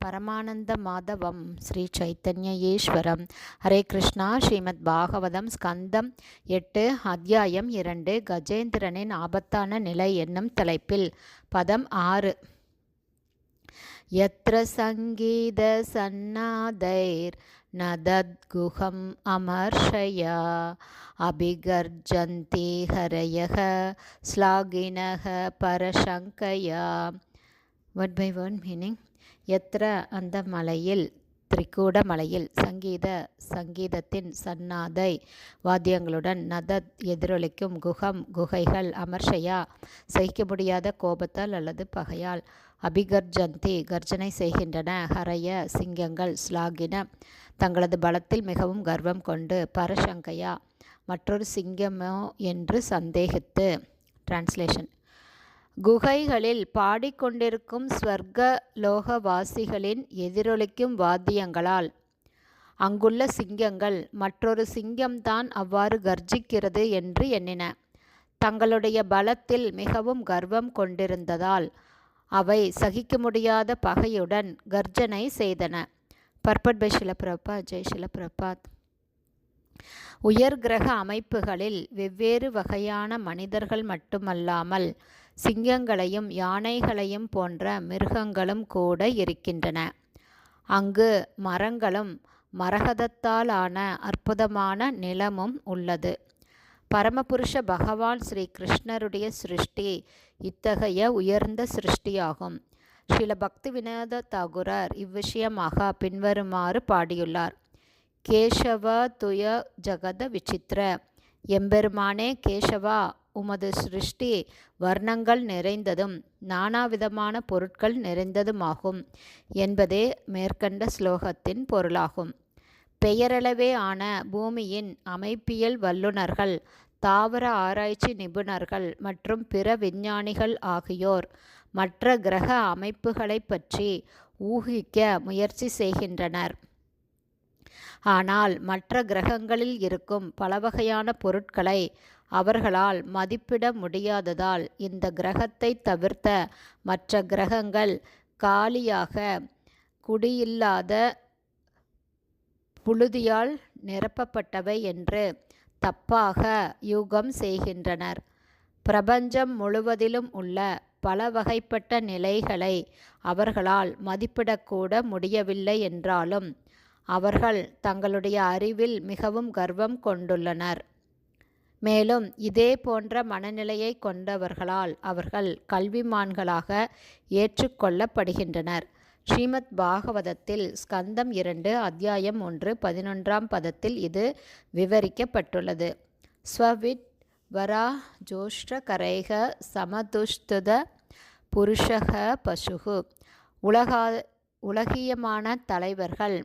பரமானந்த மாதவம் ஸ்ரீ சைத்தன்ய ஈஸ்வரம் ஹரே கிருஷ்ணா ஸ்ரீமத் பாகவதம் ஸ்கந்தம் எட்டு அத்தியாயம் இரண்டு கஜேந்திரனின் ஆபத்தான நிலை என்னும் தலைப்பில் பதம் ஆறு यत्र सङ्गीतसन्नादैर् न दद्गुहम् अमर्षया अभिगर्जन्ति हरयः श्लाघिनः परशङ्कया வட் பை ஒன் மீனிங் எத்திர அந்த மலையில் திரிகூட மலையில் சங்கீத சங்கீதத்தின் சன்னாதை வாத்தியங்களுடன் நதத் எதிரொலிக்கும் குகம் குகைகள் அமர்ஷயா? சகிக்க முடியாத கோபத்தால் அல்லது பகையால். அபிகர்ஜந்தி கர்ஜனை செய்கின்றன. ஹரைய சிங்கங்கள் ஸ்லாகின. தங்களது பலத்தில் மிகவும் கர்வம் கொண்டு பரசங்கையா? மற்றொரு சிங்கமோ என்று சந்தேகித்து. டிரான்ஸ்லேஷன் குகைகளில் பாடிக்கொண்டிருக்கும் ஸ்வர்க லோகவாசிகளின் எதிரொலிக்கும் வாத்தியங்களால். அங்குள்ள சிங்கங்கள் மற்றொரு சிங்கம்தான் அவ்வாறு கர்ஜிக்கிறது என்று எண்ணின. தங்களுடைய பலத்தில் மிகவும் கர்வம் கொண்டிருந்ததால் அவை சகிக்க முடியாத பகையுடன் கர்ஜனை செய்தன. பர்பட் பை ஷிலபிரபா ஜெய் ஷிலபிரபாத். உயர் கிரக அமைப்புகளில் வெவ்வேறு வகையான மனிதர்கள் மட்டுமல்லாமல் சிங்கங்களையும் யானைகளையும் போன்ற மிருகங்களும் கூட இருக்கின்றன. அங்கு மரங்களும் மரகதத்தாலான அற்புதமான நிலமும் உள்ளது. பரமபுருஷ பகவான் ஸ்ரீ கிருஷ்ணருடைய சிருஷ்டி இத்தகைய உயர்ந்த சிருஷ்டியாகும். ஸ்ரீல பக்தி வினோத தகுரர் இவ்விஷயமாக பின்வருமாறு பாடியுள்ளார். கேசவ துய ஜகத விசித்திர எம்பெருமானே கேசவா உமது சிருஷ்டி வர்ணங்கள் நிறைந்ததும் நானாவிதமான பொருட்கள் நிறைந்ததுமாகும் என்பதே மேற்கண்ட ஸ்லோகத்தின் பொருளாகும். பெயரளவே ஆன பூமியின் அமைப்பியல் வல்லுநர்கள் தாவர ஆராய்ச்சி நிபுணர்கள் மற்றும் பிற விஞ்ஞானிகள் ஆகியோர் மற்ற கிரக அமைப்புகளை பற்றி ஊகிக்க முயற்சி செய்கின்றனர். ஆனால் மற்ற கிரகங்களில் இருக்கும் பல வகையான பொருட்களை அவர்களால் மதிப்பிட முடியாததால் இந்த கிரகத்தை தவிர்த்த மற்ற கிரகங்கள் காலியாக குடியில்லாத புழுதியால் நிரப்பப்பட்டவை என்று தப்பாக யூகம் செய்கின்றனர். பிரபஞ்சம் முழுவதிலும் உள்ள பல வகைப்பட்ட நிலைகளை அவர்களால் மதிப்பிடக்கூட முடியவில்லை என்றாலும் அவர்கள் தங்களுடைய அறிவில் மிகவும் கர்வம் கொண்டுள்ளனர். மேலும் இதே போன்ற மனநிலையை கொண்டவர்களால் அவர்கள் கல்விமான்களாக ஏற்றுக்கொள்ளப்படுகின்றனர். ஸ்ரீமத் பாகவதத்தில் ஸ்கந்தம் இரண்டு அத்தியாயம் ஒன்று பதினொன்றாம் பதத்தில் இது விவரிக்கப்பட்டுள்ளது. ஸ்வவிட் வரா ஜோஷ்ட கரைக சமதுஷ்துத புருஷக பசுகு. உலகா உலகியமான தலைவர்கள்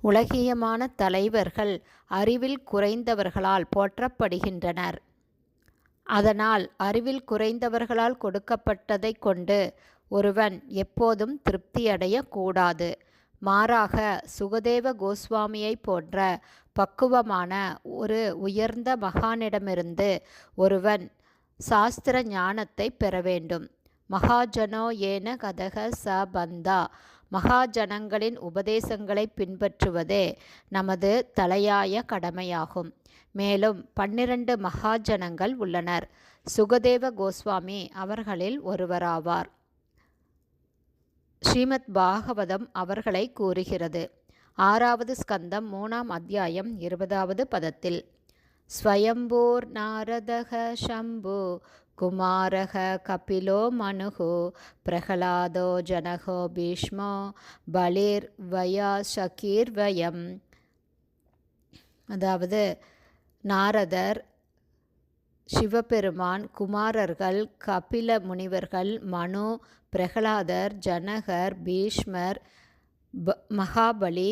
உலகியமான தலைவர்கள் அறிவில் குறைந்தவர்களால் போற்றப்படுகின்றனர். அதனால் அறிவில் குறைந்தவர்களால் கொடுக்கப்பட்டதை கொண்டு ஒருவன் எப்போதும் திருப்தியடையக்கூடாது. மாறாக சுகதேவ கோஸ்வாமியை போன்ற பக்குவமான ஒரு உயர்ந்த மகானிடமிருந்து ஒருவன் சாஸ்திர ஞானத்தை பெற வேண்டும். மகாஜனோ ஏன கதக ச பந்தா மகாஜனங்களின் உபதேசங்களை பின்பற்றுவதே நமது தலையாய கடமையாகும். மேலும் பன்னிரண்டு மகாஜனங்கள் உள்ளனர். சுகதேவ கோஸ்வாமி அவர்களில் ஒருவராவார். ஸ்ரீமத் பாகவதம் அவர்களை கூறுகிறது. ஆறாவது ஸ்கந்தம் மூணாம் அத்தியாயம் இருபதாவது பதத்தில். ஸ்வயம்பூர் நாரதக शम्भु कुमारः कपिलो मनुः प्रह्लादो जनको भीष्मो பலிர்வயா ஷகீர்வயம் அதாவது நாரதர் சிவபெருமான் குமாரர்கள் கபில முனிவர்கள் மனு பிரகலாதர் ஜனகர் பீஷ்மர் ப மகாபலி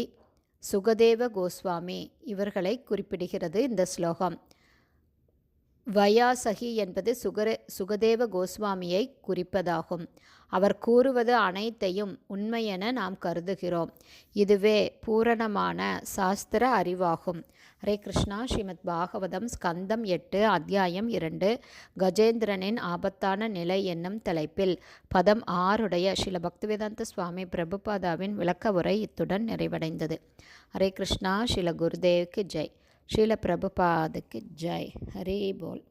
சுகதேவ கோஸ்வாமி இவர்களை குறிப்பிடுகிறது இந்த ஸ்லோகம். வயாசகி என்பது சுகர சுகதேவ கோஸ்வாமியை குறிப்பதாகும். அவர் கூறுவது அனைத்தையும் உண்மையென நாம் கருதுகிறோம். இதுவே பூரணமான சாஸ்திர அறிவாகும். ஹரே கிருஷ்ணா ஸ்ரீமத் பாகவதம் ஸ்கந்தம் எட்டு அத்தியாயம் இரண்டு கஜேந்திரனின் ஆபத்தான நிலை என்னும் தலைப்பில் பதம் ஆறுடைய ஸ்ரீல பக்திவேதாந்த சுவாமி பிரபுபாதாவின் விளக்க உரை இத்துடன் நிறைவடைந்தது. ஹரே கிருஷ்ணா ஸ்ரீல குருதேவுக்கு ஜெய். ஸ்ரீல பிரபுபாதுக்கு ஜெய். ஹரே போல்.